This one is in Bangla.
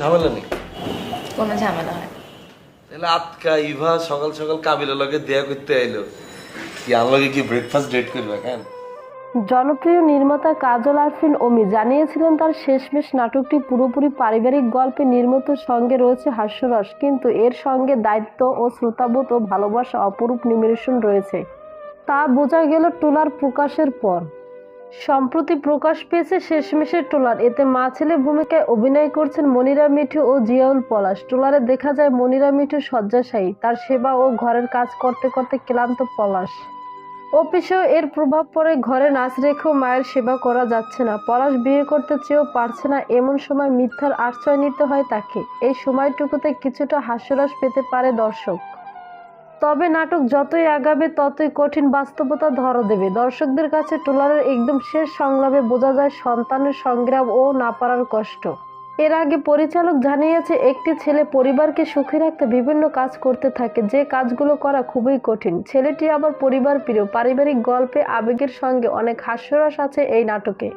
ঝামেলা নেই? কোনো ঝামেলা হয় তাহলে ইভা সকাল সকাল কাবিলের লগে দেয়া করতে আইলো। কি কি ব্রেকফাস্ট ডেট করবে কেন? জনপ্রিয় নির্মাতা কাজল আরফিন ওমি জানিয়েছিলেন তার শেষমেশ নাটকটি পুরোপুরি পারিবারিক গল্পে নির্মিত সঙ্গে রয়েছে হাস্যরস কিন্তু এর সঙ্গে দায়িত্ব ও শ্রোতাবোধ ও ভালোবাসা অপরূপ নিমিশন রয়েছে। তা বোঝা গেল টুলার প্রকাশের পর। সম্প্রতি প্রকাশ পেয়েছে শেষমেশের ট্রলার। এতে মা ছেলে ভূমিকায় অভিনয় করছেন মনিরা মিঠু ও জিয়াউল পলাশ। ট্রলারে দেখা যায় মনিরা মিঠু শয্যাশায়ী। তার সেবা ও ঘরের কাজ করতে করতে ক্লান্ত পলাশ। অফিসেও এর প্রভাব পড়ে ঘরে নাচ রেখেও মায়ের সেবা করা যাচ্ছে না। পলাশ বিয়ে করতে চেয়েও পারছে না, এমন সময় মিথ্যার আশ্রয় নিতে হয় তাকে। এই সময়টুকুতে কিছুটা হাস্যরস পেতে পারে দর্শক। তবে নাটক যতই আগাবে, ততই কঠিন বাস্তবতা ধরা দেবে। দর্শকদের কাছে ট্রলারের একদম শেষ সংলাপে বোঝা যায় সন্তানের সংগ্রাম ও না পারার কষ্ট। এর আগে পরিচালক জানিয়েছে, একটি ছেলে পরিবারকে সুখী রাখতে বিভিন্ন কাজ করতে থাকে। যে কাজগুলো করা খুবই কঠিন। ছেলেটি আবার পরিবার প্রিয়। পারিবারিক গল্পে আবেগের সঙ্গে অনেক হাস্যরস আছে এই নাটকে।